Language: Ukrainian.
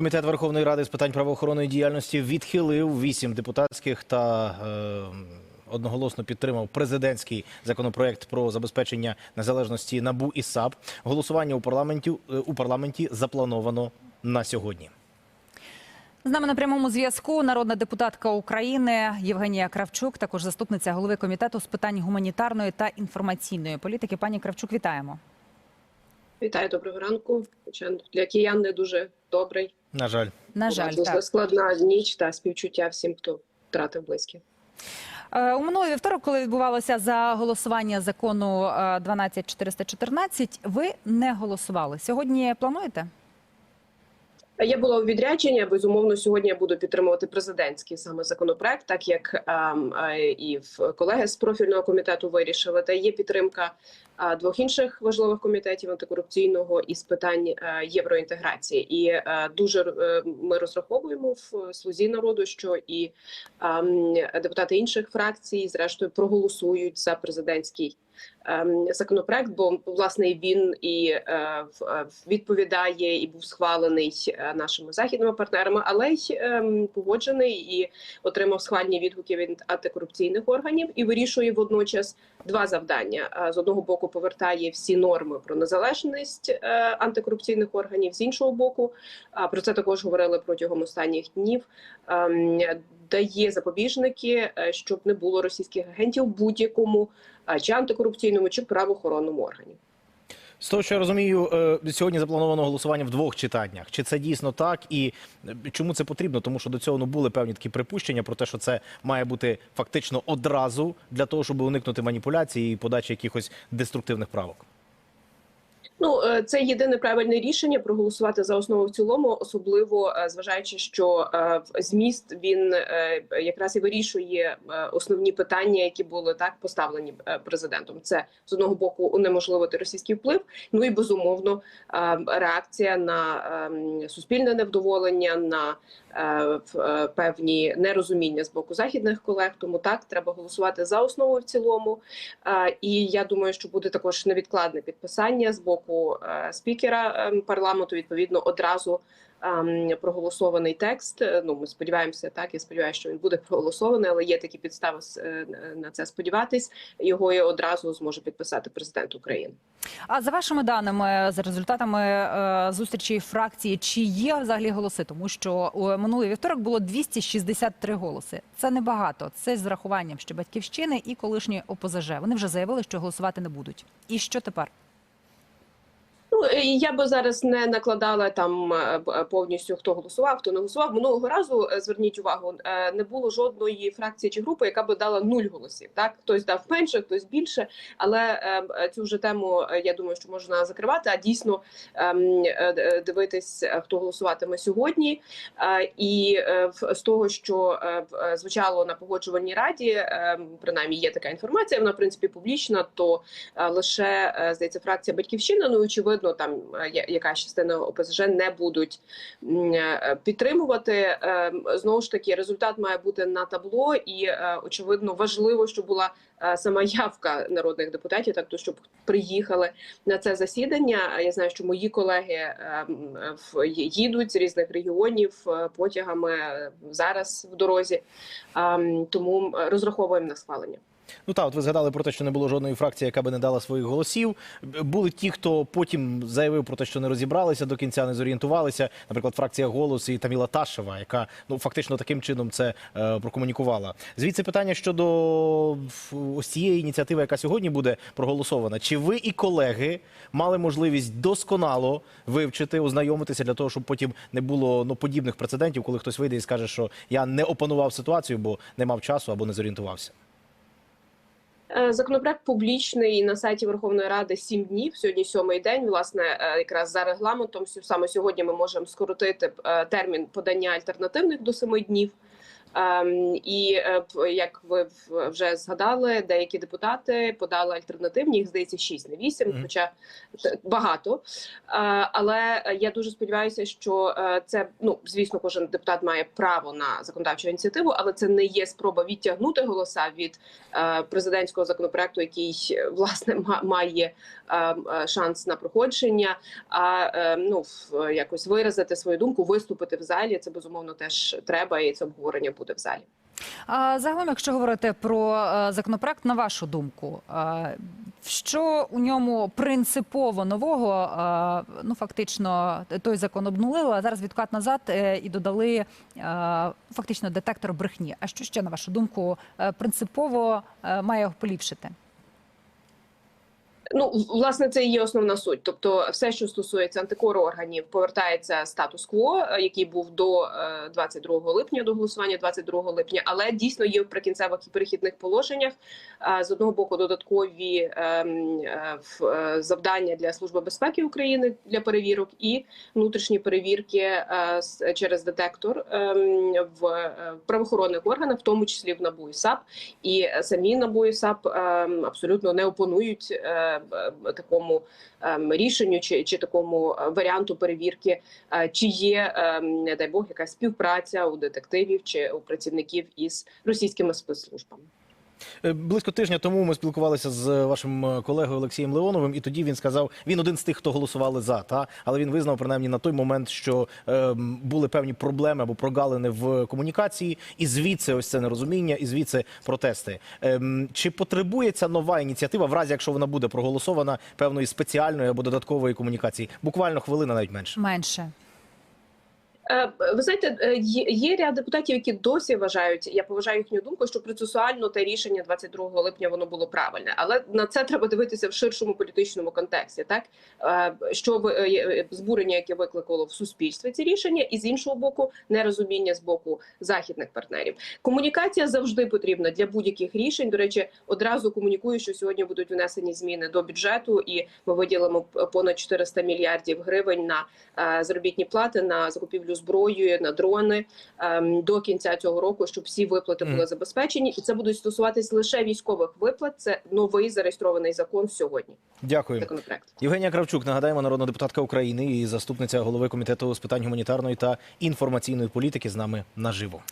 Комітет Верховної Ради з питань правоохоронної діяльності відхилив вісім депутатських та е, одноголосно підтримав президентський законопроект про забезпечення незалежності НАБУ і САП. Голосування у парламенті е, у парламенті заплановано на сьогодні. З нами на прямому зв'язку народна депутатка України Євгенія Кравчук, також заступниця голови комітету з питань гуманітарної та інформаційної політики. Пані Кравчук, вітаємо. Вітаю, доброго ранку. Для киян не дуже добрий. На жаль, На жаль, так. складна ніч та співчуття всім, хто втратив близьких. Е, У минулий вівторок, коли відбувалося за голосування закону е, 12414, ви не голосували. Сьогодні плануєте? Я була у відрядженні. Безумовно, сьогодні я буду підтримувати президентський саме законопроект, так як ем, е, і в колеги з профільного комітету вирішили. Та є підтримка е, двох інших важливих комітетів антикорупційного і з питань е, євроінтеграції. І е, дуже е, ми розраховуємо в слузі народу, що і ем, депутати інших фракцій, зрештою, проголосують за президентський. ем, Законопроект, бо власне він і відповідає і був схвалений нашими західними партнерами, але й ем, погоджений і отримав схвальні відгуки від антикорупційних органів і вирішує водночас два завдання: Е, з одного боку повертає всі норми про незалежність е, антикорупційних органів, з іншого боку, про це також говорили протягом останніх днів. ем, Дає запобіжники, е, щоб не було російських агентів будь-якому чи антикорупційному, чи правоохоронному органі. З того, що я розумію, е, сьогодні заплановано голосування в двох читаннях. Чи це дійсно так? І е, чому це потрібно? Тому що до цього ну були певні такі припущення про те, що це має бути фактично одразу для того, щоб уникнути маніпуляції і подачі якихось деструктивних правок. Ну, е, це єдине правильне рішення проголосувати за основу в цілому, особливо е, зважаючи, що е, зміст він якраз і вирішує основні питання, які були так поставлені президентом. Це з одного боку унеможливити російський вплив. Ну і безумовно реакція на ем, суспільне невдоволення, на певні нерозуміння з боку західних колег. Тому так треба голосувати за основу в цілому. І я думаю, що буде також невідкладне підписання з боку е, спікера ем, парламенту. Відповідно, одразу ем, проголосований текст. Е, Ну, ми сподіваємося, так я сподіваюся, що він буде проголосований, але є такі підстави е, на це сподіватись. Його і одразу зможе підписати президент України. А за вашими даними, за результатами зустрічі фракції, чи є взагалі голоси? Тому що у минулий вівторок було 263 голоси. Це небагато. Це з врахуванням ще батьківщини і колишньої ОПЗЖ. Вони вже заявили, що голосувати не будуть. І що тепер? Ну я би зараз не накладала там е, повністю хто голосував, хто не голосував. Минулого разу е, зверніть увагу, е, не було жодної фракції чи групи, яка би дала нуль голосів. Так хтось дав менше, хтось більше. Але е, е, цю вже тему е, я думаю, що можна закривати. А дійсно ем, е, дивитись, е, хто голосуватиме сьогодні. Е, І е, з того, що е, е, звучало на погоджувальній раді, е, принаймні є така інформація. Вона в принципі публічна. То е, лише е, здається, фракція Батьківщина. Ну і, очевидно, там е, я- яка частина ОПЗЖ не будуть е, підтримувати. Е, Знову ж таки, результат має бути на табло, і е, очевидно важливо, щоб була сама явка народних депутатів, так то щоб приїхали на це засідання. Я знаю, що мої колеги е, в- їдуть з різних регіонів потягами зараз в дорозі, тому розраховуємо на схвалення. Ну так, от ви згадали про те, що не було жодної фракції, яка би не дала своїх голосів. Були ті, хто потім заявив про те, що не розібралися до кінця, не зорієнтувалися. Наприклад, фракція голос і Таміла Ташева, яка ну фактично таким чином це е, прокомунікувала. Звідси питання щодо ось цієї ініціативи, яка сьогодні буде проголосована. Чи ви і колеги мали можливість досконало вивчити, ознайомитися для того, щоб потім не було ну подібних прецедентів, коли хтось вийде і скаже, що я не опанував ситуацію, бо не мав часу або не зорієнтувався? Е, Законопроект публічний на сайті Верховної Ради сім днів. Сьогодні сьомий день. Власне, е, якраз за регламентом саме сьогодні ми можемо скоротити е, термін подання альтернативних до семи днів. Ем, І е, як ви вже згадали, деякі депутати подали альтернативні, їх здається 6, не 8, Мгм. хоча багато. Е, Але я дуже сподіваюся, що е, це ну звісно, кожен депутат має право на законодавчу ініціативу, але це не є спроба відтягнути голоса від президентського законопроекту, який власне ма- має шанс на проходження. А ну якось виразити свою думку, виступити в залі. Це безумовно теж треба, і це обговорення буде в залі. Загалом, якщо говорити про е, законопроект, на вашу думку, е, що у ньому принципово нового? Е, Ну фактично, той закон обнулили, а зараз відкат назад і додали фактично детектор брехні. А що ще на вашу думку принципово має поліпшити? Ну, власне, це і є основна суть. Тобто, все, що стосується антикору органів, повертається статус-кво, е, який був до е, 22 липня, до голосування 22 липня, але дійсно є в прикінцевих і перехідних положеннях е, з одного боку додаткові ем, е, е, завдання для служби безпеки України для перевірок і внутрішні перевірки е, через детектор ем, в е, правоохоронних органах, в тому числі в НАБУ і САП. І е, самі НАБУ і САП ем, абсолютно не опонують е, такому ем, рішенню чи, чи такому е, варіанту перевірки, е, чи є, ем, не дай Бог, якась співпраця у детективів чи у працівників із російськими спецслужбами. Е, Близько тижня тому ми спілкувалися з вашим е, колегою Олексієм Леоновим, і тоді він сказав, він один з тих, хто голосували за, та але він визнав принаймні на той момент, що е, були певні проблеми або прогалини в комунікації, і звідси ось це нерозуміння, і звідси протести. Ем, чи потребує ця нова ініціатива, в разі якщо вона буде проголосована певної спеціальної або додаткової комунікації? Буквально хвилина, навіть менше. Менше. Е, Ви знаєте, е, є, ряд депутатів, які досі вважають, я поважаю їхню думку, що процесуально те рішення 22 липня воно було правильне, але на це треба дивитися в ширшому політичному контексті. Так Е, що ви збурення, яке викликало в суспільстві ці рішення, і з іншого боку, нерозуміння з боку західних партнерів. Комунікація завжди потрібна для будь-яких рішень. До речі, одразу комунікую, що сьогодні будуть внесені зміни до бюджету, і ми виділимо понад 400 мільярдів гривень на заробітні плати на закупівлю зброї, на дрони ем, до кінця цього року, щоб всі виплати були забезпечені, і це будуть стосуватись лише військових виплат. Це новий зареєстрований закон сьогодні. Дякую. Законопроект. Євгенія Кравчук, нагадаємо, народна депутатка України і заступниця голови комітету з питань гуманітарної та інформаційної політики з нами наживо.